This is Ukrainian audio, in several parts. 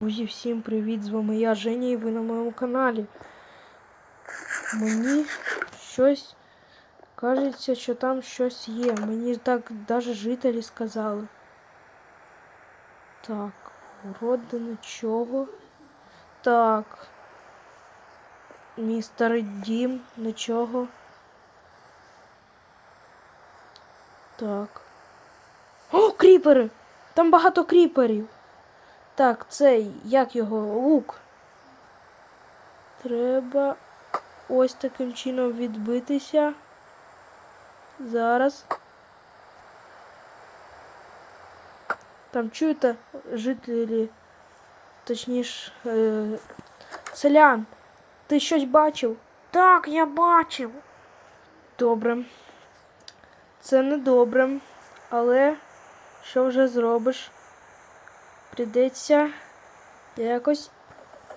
Друзі, всім привіт! З вами я, Женя, і ви на моєму каналі. Мені щось кажеться, що там щось є. Мені так навіть жителі сказали. Так, вроде нічого. Так. Мій старий дім, нічого. Так. О, кріпери! Там багато кріперів. Так, цей, як його, лук. Треба ось таким чином відбитися. Зараз. Там чуєте жителі, точніше, е, селян. Ти щось бачив? Так, я бачив. Добре. Це не добре, але що вже зробиш? Придеться якось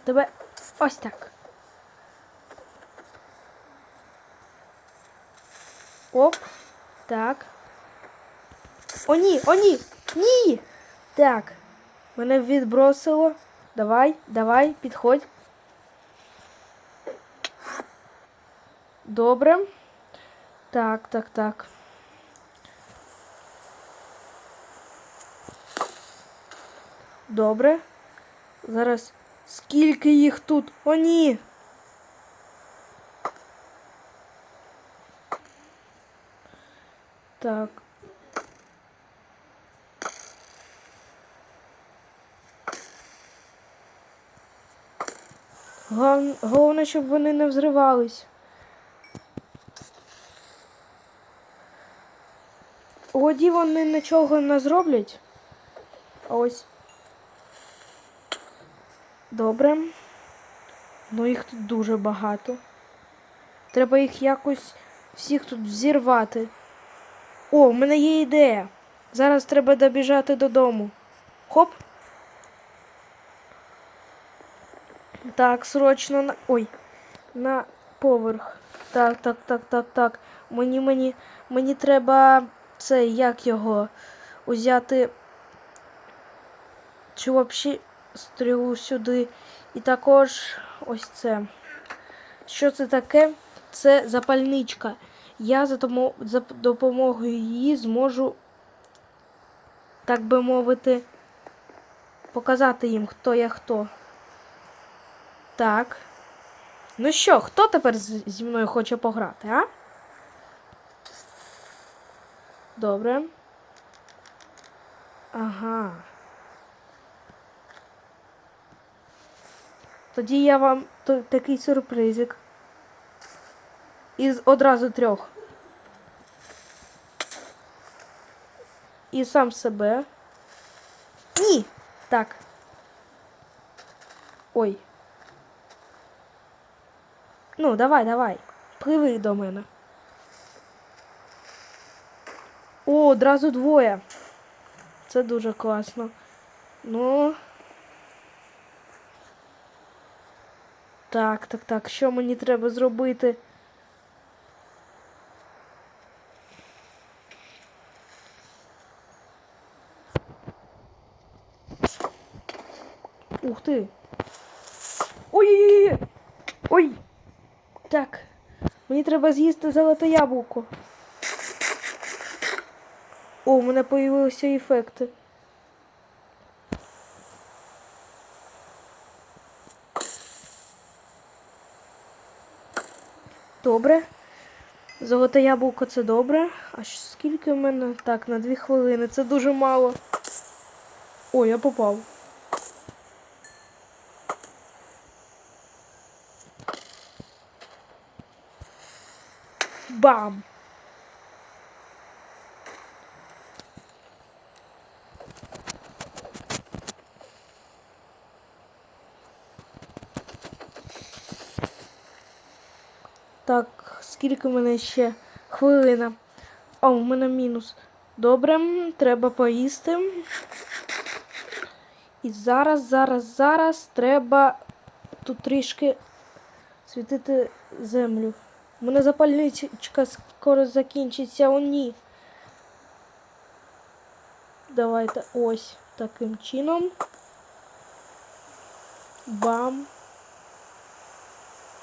тебе ось так. Оп. Так. О, ні, о, ні! Ні! Так. Мене відбросило. Давай, давай, підходь. Добре. Так, так, так. Добре. Зараз скільки їх тут? О, ні. Так. Гол- Головне, щоб вони не взривались. У воді вони нічого не зроблять. Ось. Добре. Ну їх тут дуже багато. Треба їх якось всіх тут взірвати. О, у мене є ідея. Зараз треба добіжати додому. Хоп. Так, срочно на. Ой, на поверх. Так, так, так, так, так. Мені, мені, мені треба це, як його узяти. Чи взагалі стрілу сюди. І також ось це. Що це таке? Це запальничка. Я за, тому, за допомогою її зможу, так би мовити, показати їм, хто я хто. Так. Ну що, хто тепер зі мною хоче пограти, а? Добре. Ага. Тоді я вам такий сюрпризик. Із одразу трьох. І сам себе. Ні! Так. Ой. Ну, давай, давай. Пливи до мене. О, одразу двоє. Це дуже класно. Ну. Так, так, так. Що мені треба зробити? Ух ти. Ой-ой-ой! Ой! Так. Мені треба з'їсти золоте яблуко. О, у мене появилися ефекти. Добре. Золоте яблуко це добре. А скільки в мене? Так, на дві хвилини. Це дуже мало. О, я попав. Бам! Так, скільки в мене ще хвилина? О, у мене мінус. Добре, треба поїсти. І зараз, зараз, зараз треба тут трішки світити землю. У мене запальничка скоро закінчиться, о ні. Давайте ось таким чином. Бам.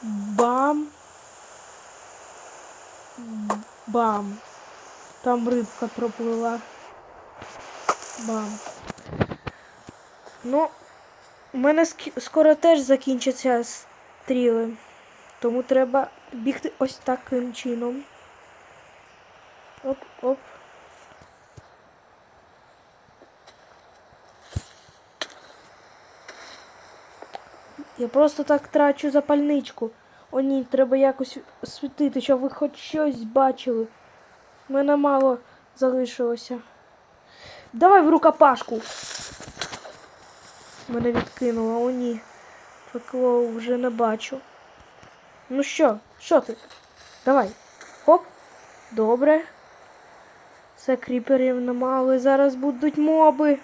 Бам. Бам. Там рибка проплила. Бам. Ну, у мене скоро теж закінчаться стріли. Тому треба бігти ось таким чином. Оп, оп. Я просто так трачу запальничку. О ні, треба якось світити, щоб ви хоч щось бачили. У мене мало залишилося. Давай в рукопашку. Мене відкинуло, о ні. Фекло вже не бачу. Ну що, що ти? Давай. Хоп. Добре. Це кріперів нема, зараз будуть моби.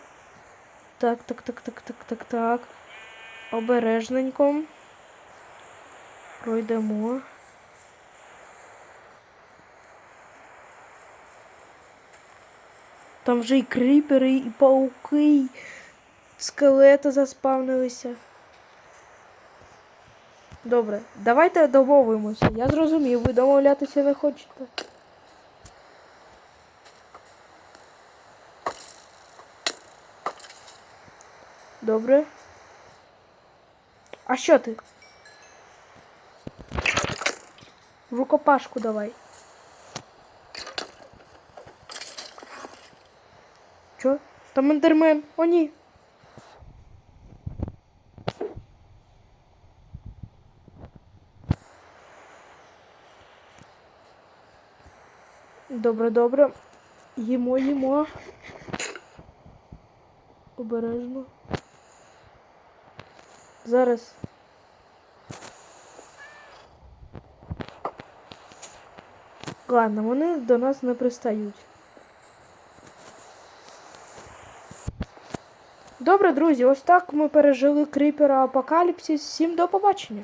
Так, так, так, так, так, так, так. Обережненько. Пройдемо. Там вже і кріпери, і пауки, і скелети заспавнилися. Добре, давайте домовимося. Я зрозумів, ви домовлятися не хочете. Добре. А що ти? В рукопашку давай. Чо? Там ендермен. О, ні. Добре, добре. Їмо, їмо. Обережно. Зараз. Ладно, вони до нас не пристають. Добре, друзі, ось так ми пережили кріпера Апокаліпсис. Всім до побачення.